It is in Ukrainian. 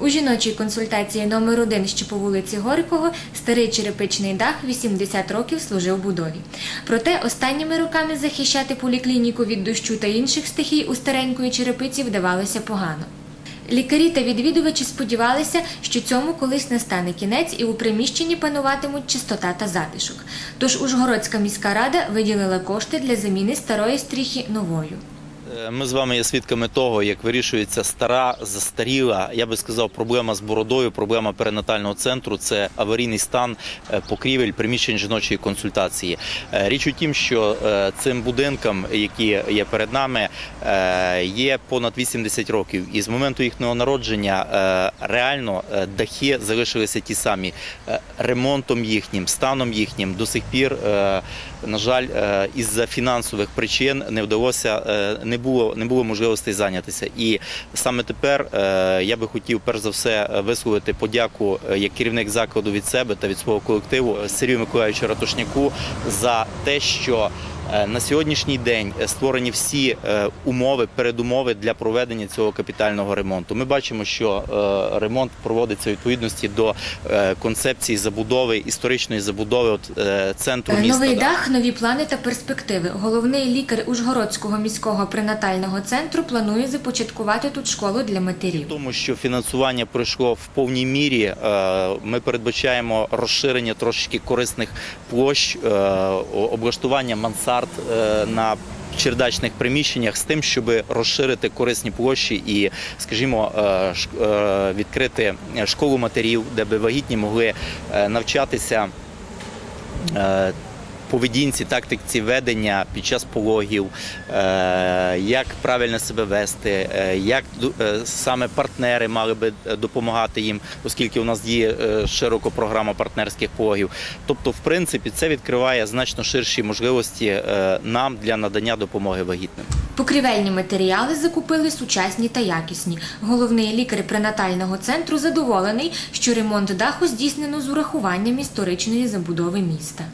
У жіночій консультації номер 1 що по вулиці Горького, старий черепичний дах 80 років служив будові. Проте останніми роками захищати поліклініку від дощу та інших стихій у старенької черепиці вдавалося погано. Лікарі та відвідувачі сподівалися, що цьому колись настане кінець і у приміщенні пануватимуть чистота та затишок. Тож Ужгородська міська рада виділила кошти для заміни старої стріхи новою. Е, Ми з вами є свідками того, як вирішується стара, застаріла, я би сказав, проблема з бородою, проблема перинатального центру це аварійний стан е, покрівель приміщень жіночої консультації. Е, Річ у тім, що цим будинкам, які є перед нами, є понад 80 років, і з моменту їхнього народження реально дахи залишилися ті самі. Ремонтом їхнім, станом їхнім до сих пір, на жаль, е, із-за фінансових причин не вдалося, е, не було, не було можливостей зайнятися. І саме тепер е, я би хотів перш за все е, висловити подяку е, як керівник закладу від себе та від свого колективу Сергію Миколаївичу Ратушняку за те, що на сьогоднішній день створені всі умови, передумови для проведення цього капітального ремонту. Ми бачимо, що ремонт проводиться у відповідності до концепції забудови історичної забудови от, центру міста. Новий дах, нові плани та перспективи. Головний лікар Ужгородського міського пренатального центру планує започаткувати тут школу для матерів. Тому що фінансування пройшло в повній мірі. е, Ми передбачаємо розширення трошечки корисних площ, е, облаштування мансард е, на чердачних приміщеннях з тим, щоб розширити корисні площі і, скажімо, відкрити школу матерів, де би вагітні могли навчатися. Поведінці, тактиці ведення під час пологів, е, як правильно себе вести, е, як е, саме партнери мали би допомагати їм, оскільки у нас е, широко програма партнерських пологів. Тобто, в принципі, це відкриває значно ширші можливості нам для надання допомоги вагітним. Покрівельні матеріали закупили сучасні та якісні. Головний лікар пренатального центру задоволений, що ремонт даху здійснено з урахуванням історичної забудови міста.